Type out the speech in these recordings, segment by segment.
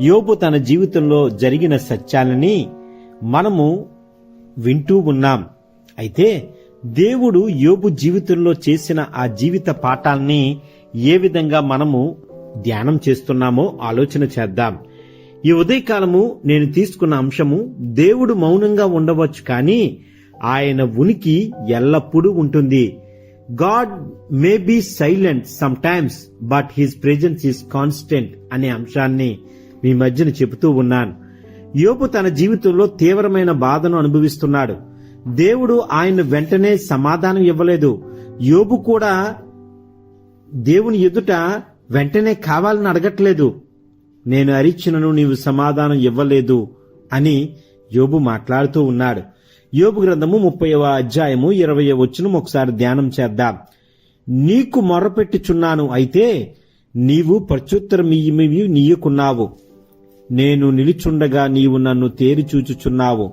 యోబు తన జీవితంలో జరిగిన సత్యాలని మనము వింటూ ఉన్నాం. అయితే దేవుడు యోబు జీవితంలో చేసిన ఆ జీవిత పాఠాల్ని ఏ విధంగా మనము ధ్యానం చేస్తున్నామో ఆలోచన చేద్దాం. ఈ ఉదయకాలము నేను తీసుకున్న అంశము దేవుడు మౌనంగా ఉండవచ్చు కానీ ఆయన ఉనికి ఎల్లప్పుడూ ఉంటుంది. God may be silent some times but his presence is constant అనే అంశాన్ని మీ మధ్యన చెబుతూ ఉన్నాను. యోపు తన జీవితంలో తీవ్రమైన బాధను అనుభవిస్తున్నాడు. దేవుడు ఆయన వెంటనే సమాధానం ఇవ్వలేదు. యోబు కూడా దేవుని ఎదుట వెంటనే కావాలని అడగట్లేదు. నేను అరిచినను నీవు సమాధానం ఇవ్వలేదు అని యోబు మాట్లాడుతూ ఉన్నాడు. యోబు గ్రంథము ముప్పైవ అధ్యాయము ఇరవై వచ్చును ఒకసారి ధ్యానం చేద్దాం. నీకు మొరపెట్టుచున్నాను అయితే నీవు ప్రత్యుత్తరమియ్యమివి నీయకున్నావు. నేను నిలుచుండగా నీవు నన్ను తేరి చూచుచున్నావు.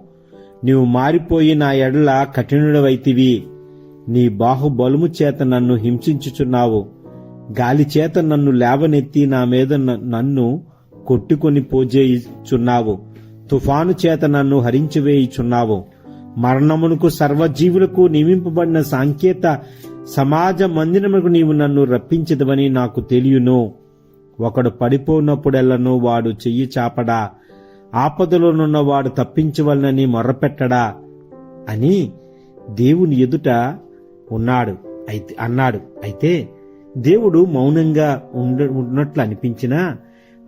నీవు మారిపోయి నా ఎడల కఠినుడవైతివి. నీ బాహుబలుము చేత నన్ను హింసించుచున్నావు. గాలి చేత నన్ను లేవనెత్తి నా మీద న- నన్ను కొట్టుకొని పోజేయుచున్నావు. తుఫాను చేత నన్ను హరించివేయుచున్నావు. మరణమునకు సర్వజీవులకు నియమింపబడిన సాంకేత సమాజ మందిరములకు నీవు నన్ను రప్పించదవని నాకు తెలియను. ఒకడు పడిపోనప్పుడెల్లను వాడు చెయ్యి చాపడా ఆపదలోనున్న వాడు తప్పించవలనని మొర్రపెట్టడా అని దేవుని ఎదుట ఉన్నాడు. అయితే అన్నాడు. అయితే దేవుడు మౌనంగా ఉండ ఉన్నట్లు అనిపించినా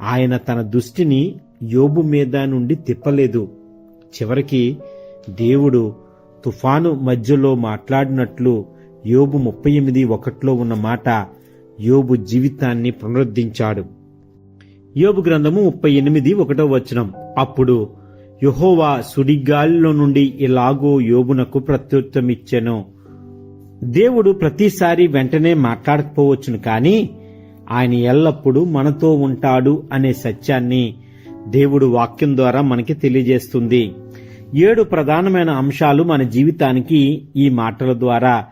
ఆయన తన దృష్టిని యోబు మీద నుండి తిప్పలేదు. చివరికి దేవుడు తుఫాను మధ్యలో మాట్లాడినట్లు యోబు ముప్పై ఎనిమిది ఒకటిలో ఉన్న మాట యోబు జీవితాన్ని పునరుద్ధరించాడు. యోబు గ్రంథము ముప్పై ఎనిమిది ఒకటో వచనం. అప్పుడు యహోవా సుడిగాలిలో నుండి ఇలాగో యోబునకు ప్రత్యుత్తమిచ్చెను. దేవుడు ప్రతిసారి వెంటనే మాట్లాడకపోవచ్చును కానీ ఆయన ఎల్లప్పుడూ మనతో ఉంటాడు అనే సత్యాన్ని దేవుడు వాక్యం ద్వారా మనకి తెలియజేస్తుంది. ఏడు ప్రధానమైన అంశాలు మన జీవితానికి ఈ మాటల ద్వారా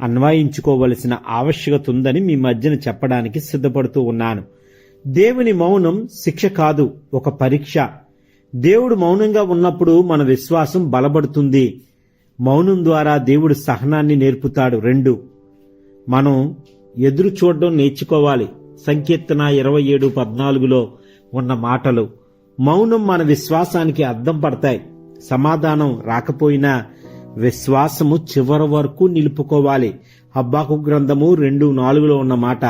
అన్వయించుకోవలసిన ఆవశ్యకత ఉందని మీ మధ్యన చెప్పడానికి సిద్ధపడుతూ ఉన్నాను. దేవుని మౌనం శిక్ష కాదు ఒక పరీక్ష. దేవుడు మౌనంగా ఉన్నప్పుడు మన విశ్వాసం బలపడుతుంది. మౌనం ద్వారా దేవుడు సహనాన్ని నేర్పుతాడు. రెండు. మనం ఎదురు చూడడం నేర్చుకోవాలి. సంకీర్తన ఇరవై ఏడు పద్నాలుగులో ఉన్న మాటలు. మౌనం మన విశ్వాసానికి అద్దం పడతాయి. సమాధానం రాకపోయినా విశ్వాసము చివరి వరకు నిలుపుకోవాలి. హబ్బాకు గ్రంథము రెండు నాలుగులో ఉన్న మాట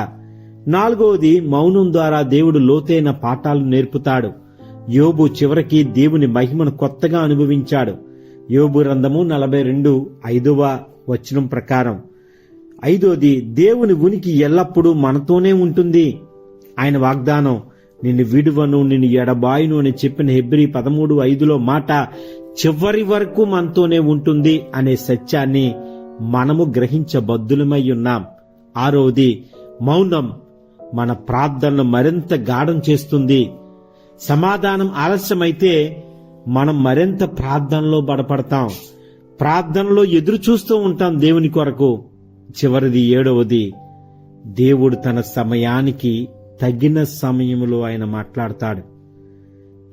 నాలుగవది మౌనం ద్వారా దేవుడు లోతైన పాఠాలు నేర్పుతాడు. యోబు చివరికి దేవుని మహిమను కొత్తగా అనుభవించాడు. యోబు గ్రంథము నలభై రెండు ఐదవ వచనం ప్రకారం ఐదోది దేవుని ఉనికి ఎల్లప్పుడూ మనతోనే ఉంటుంది. ఆయన వాగ్దానం నిన్ను విడువను నిన్ను ఎడబాయును అని చెప్పిన హెబ్రి పదమూడు ఐదులో మాట చివరి వరకు మనతోనే ఉంటుంది అనే సత్యాన్ని మనము గ్రహించబద్దులమై ఉన్నాం. ఆరోది మౌనం మన ప్రార్థనను మరింత గాఢం చేస్తుంది. సమాధానం ఆలస్యమైతే మనం మరింత ప్రార్థనలో బడపడతాం ప్రార్థనలో ఎదురు చూస్తూ ఉంటాం దేవుని కొరకు. చివరిది ఏడవది దేవుడు తన సమయానికి తగిన సమయంలో ఆయన మాట్లాడతాడు.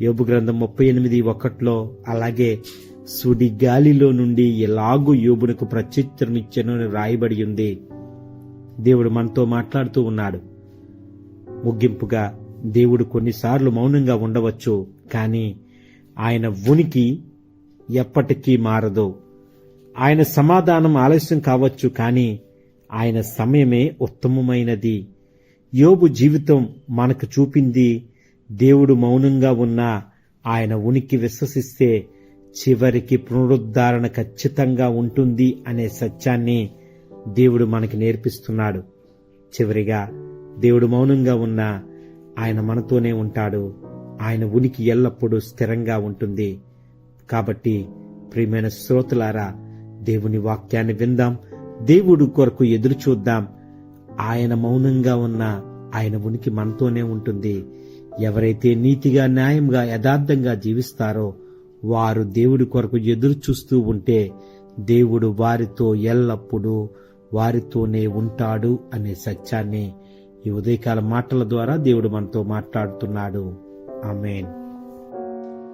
యోబు గ్రంథం ముప్పై ఎనిమిది ఒకటిలో అలాగే సుడి గాలిలో నుండి ఎలాగూ యోబునకు ప్రత్యుత్తరమిచ్చను రాయబడి ఉంది. దేవుడు మనతో మాట్లాడుతూ ఉన్నాడు. ముగింపుగా దేవుడు కొన్నిసార్లు మౌనంగా ఉండవచ్చు కానీ ఆయన ఉనికి ఎప్పటికీ మారదు. ఆయన సమాధానం ఆలస్యం కావచ్చు కానీ ఆయన సమయమే ఉత్తమమైనది. యోబు జీవితం మనకు చూపింది దేవుడు మౌనంగా ఉన్నా ఆయన ఉనికి విశ్వసిస్తే చివరికి పునరుద్ధారణ ఖచ్చితంగా ఉంటుంది అనే సత్యాన్ని దేవుడు మనకి నేర్పిస్తున్నాడు. చివరిగా దేవుడు మౌనంగా ఉన్నా ఆయన మనతోనే ఉంటాడు. ఆయన ఉనికి ఎల్లప్పుడూ స్థిరంగా ఉంటుంది. కాబట్టి ప్రియమైన శ్రోతలారా దేవుని వాక్యాన్ని విందాం. దేవుడు కొరకు ఎదురు చూద్దాం ఆయన మౌనంగా ఉన్న ఆయన ఉనికి మనతోనే ఉంటుంది. ఎవరైతే నీతిగా న్యాయంగా యథార్థంగా జీవిస్తారో వారు దేవుడి కొరకు ఎదురు చూస్తూ ఉంటే దేవుడు వారితో ఎల్లప్పుడూ వారితోనే ఉంటాడు అనే సత్యాన్ని ఈ ఉదయకాల మాటల ద్వారా దేవుడు మనతో మాట్లాడుతున్నాడు. ఆమెన్.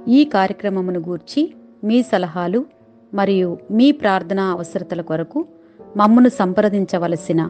ఈ కార్యక్రమమును గూర్చి మీ సలహాలు మరియు మీ ప్రార్థనా అవసరతల కొరకు మమ్మను సంప్రదించవలసిన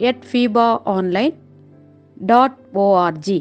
at FIBA online dot ORG